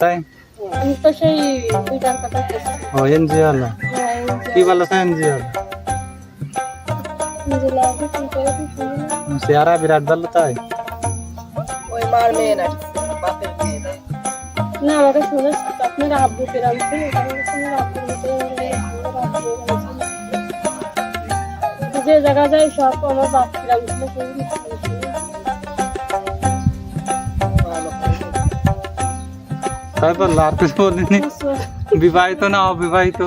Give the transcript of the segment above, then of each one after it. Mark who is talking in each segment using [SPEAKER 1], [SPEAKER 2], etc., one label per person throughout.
[SPEAKER 1] তাই?
[SPEAKER 2] আমি তো সেই দুইটার কথা
[SPEAKER 1] ও এনজিও হলো
[SPEAKER 2] হ্যাঁ,
[SPEAKER 1] কি বলো তো এনজিও চেহারা বিরাট ভালো তাই?
[SPEAKER 3] ওই মার মেয়ে না বাপের মেয়ে
[SPEAKER 2] না আমাকে শুনে আপনার আব্বু ফেরাচ্ছে। যে জায়গা যায় সব আমার বাপ ফেরাচ্ছে
[SPEAKER 1] বলল বলিনি বিবাহিত না অবিবাহিত?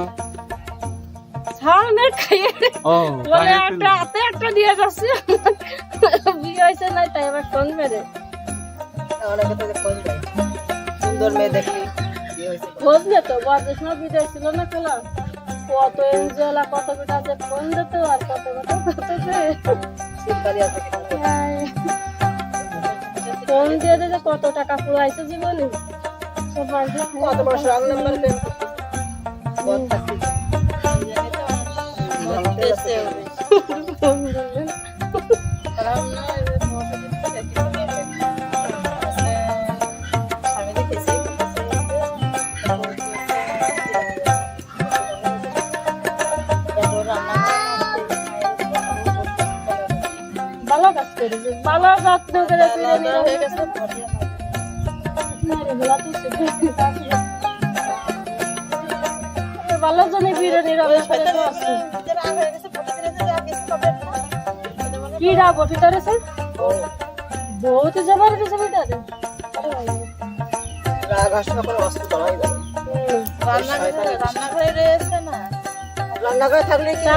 [SPEAKER 2] সামনে খাইয়ে
[SPEAKER 1] ও
[SPEAKER 2] বলে একটা হাতে একটা দিয়ে যাচ্ছে। বিয়ে হয়েছে না তাই আবার ফোন মেরে।
[SPEAKER 3] খোঁজ সুন্দর মেয়ে
[SPEAKER 2] বিদায় ছিল না খেলা? কত এনজিওলা কত বেটা যে ফোন দিত আর কত বেটা কত যে। ফোন দিয়ে দিতে কত টাকা পুরাইছে জীবনে।
[SPEAKER 3] কত মাস রং নাম্বার
[SPEAKER 2] ভালো কাজ করেছে ভালো যত্ন করে ভালো জনে ফিরে নিয়ে আছে কিরা বটি ধরেছে বহুত জবার দিছে বেটা রে
[SPEAKER 3] রাগ আসলে কোনো অস্ত্র দমাই যাবে রান্নাঘরে থাকলে কি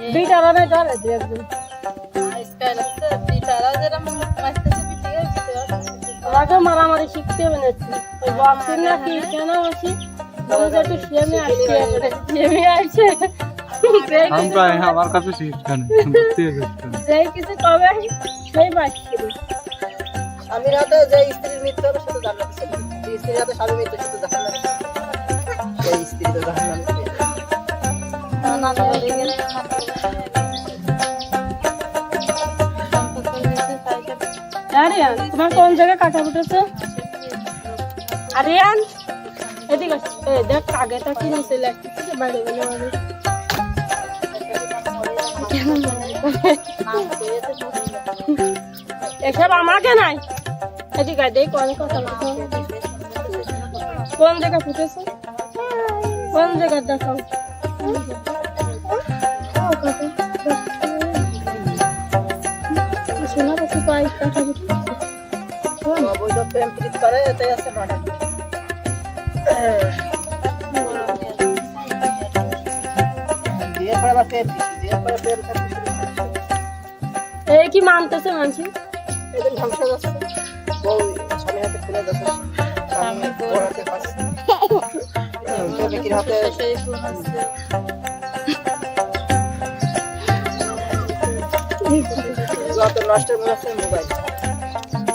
[SPEAKER 2] ধরে দু একদিন আমাকে মারামারি শিখতে হবে না ওই বক্সিং না কি কেন আছি বলছে একটু সেমে কিছু কবে-
[SPEAKER 1] আমার কাছে শিখছেন ভর্তি হয়ে যাচ্ছেন
[SPEAKER 2] যেই কিছু কবে সেই
[SPEAKER 3] স্বামীর হাতে যে স্ত্রীর মৃত্যু হবে জান্নাত ছিল যে স্ত্রীর হাতে স্বামী মৃত্যু জাহান্নাম সেই স্ত্রী তো জাহান্নাম
[SPEAKER 2] আরিয়ান তোমার কোন জায়গায় কাটা উঠেছে আরিয়ান এদিকে। দেখ কাগেটা কি নিচে লাগতেছে এসব আমাকে নাই। এদিকে দেখ, কোন কথা কোন জায়গা ফুটেছে? কোন জায়গা দেখাও শোনা কাটা উঠেছে
[SPEAKER 3] অবৈধ করে এটাই
[SPEAKER 2] কি মানতেছে মানছি?
[SPEAKER 3] ধ্বংস যত নষ্টের মোবাইল।